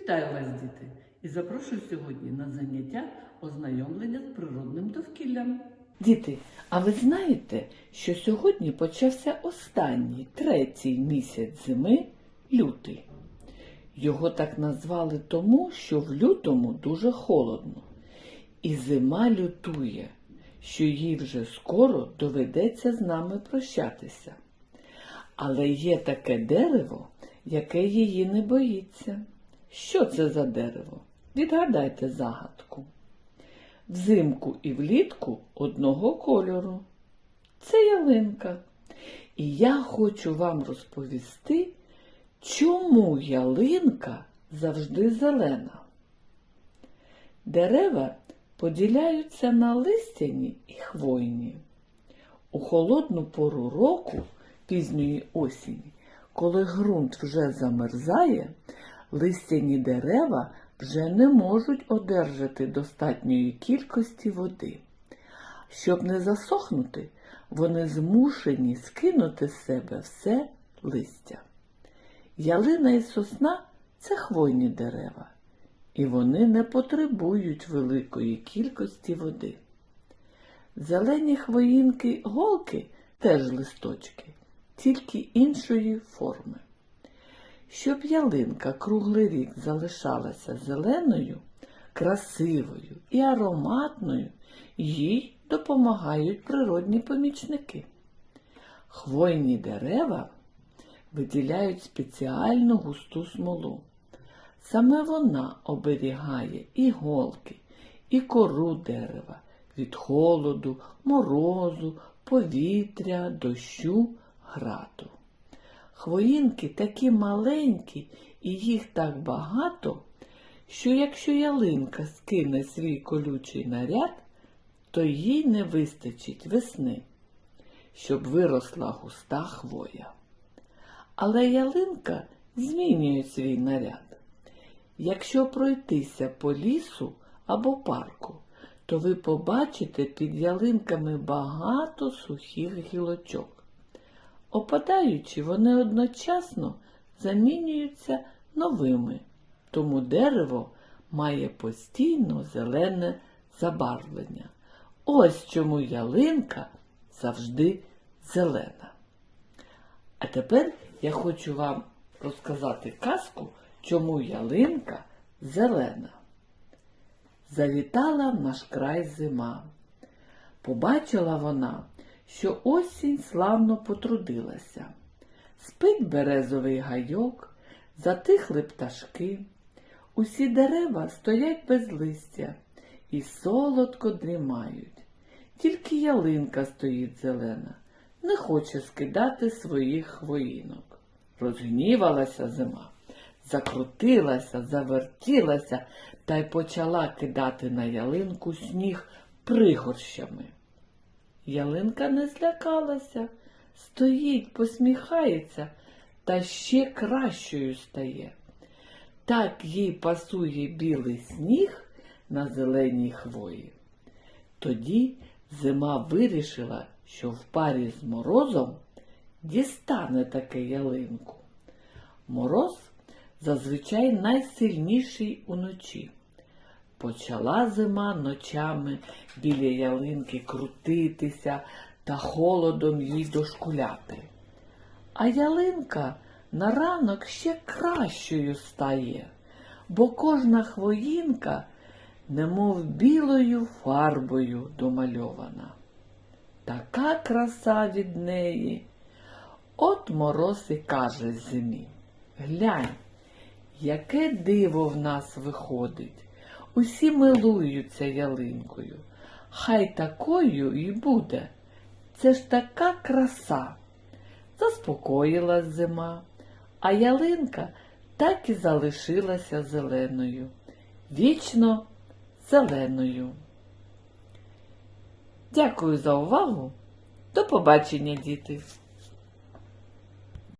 Вітаю вас, діти! І запрошую сьогодні на заняття ознайомлення з природним довкіллям. Діти, а ви знаєте, що сьогодні почався останній третій місяць зими лютий? Його так назвали тому, що в лютому дуже холодно. І зима лютує, що їй вже скоро доведеться з нами прощатися. Але є таке дерево, яке її не боїться. Що це за дерево? Відгадайте загадку. Взимку і влітку одного кольору. Це ялинка. І я хочу вам розповісти, чому ялинка завжди зелена. Дерева поділяються на листяні і хвойні. У холодну пору року, пізньої осені, коли ґрунт вже замерзає, листяні дерева вже не можуть одержати достатньої кількості води. Щоб не засохнути, вони змушені скинути з себе все листя. Ялина і сосна це хвойні дерева, і вони не потребують великої кількості води. Зелені хвоїнки голки теж листочки, тільки іншої форми. Щоб ялинка круглий рік залишалася зеленою, красивою і ароматною, їй допомагають природні помічники. Хвойні дерева виділяють спеціальну густу смолу. Саме вона оберігає і голки, і кору дерева від холоду, морозу, повітря, дощу, граду. Хвоїнки такі маленькі і їх так багато, що якщо ялинка скине свій колючий наряд, то їй не вистачить весни, щоб виросла густа хвоя. Але ялинка змінює свій наряд. Якщо пройтися по лісу або парку, то ви побачите під ялинками багато сухих гілочок. Опадаючи, вони одночасно замінюються новими, тому дерево має постійно зелене забарвлення. Ось чому ялинка завжди зелена. А тепер я хочу вам розказати казку, чому ялинка зелена. Завітала в наш край зима. Побачила вона, що осінь славно потрудилася. Спить березовий гайок, затихли пташки. Усі дерева стоять без листя і солодко дрімають. Тільки ялинка стоїть зелена, не хоче скидати своїх хвоїнок. Розгнівалася зима, закрутилася, завертілася та й почала кидати на ялинку сніг пригорщами. Ялинка не злякалася, стоїть, посміхається та ще кращою стає. Так їй пасує білий сніг на зеленій хвої. Тоді зима вирішила, що в парі з морозом дістане таке ялинку. Мороз зазвичай найсильніший уночі. Почала зима ночами біля ялинки крутитися та холодом їй дошкуляти. А ялинка на ранок ще кращою стає, бо кожна хвоїнка, немов білою фарбою домальована. Така краса від неї. От мороз і каже зимі. Глянь, яке диво в нас виходить. Усі милуються ялинкою. Хай такою і буде. Це ж така краса. Заспокоїлась зима, а ялинка так і залишилася зеленою, вічно зеленою. Дякую за увагу. До побачення, діти!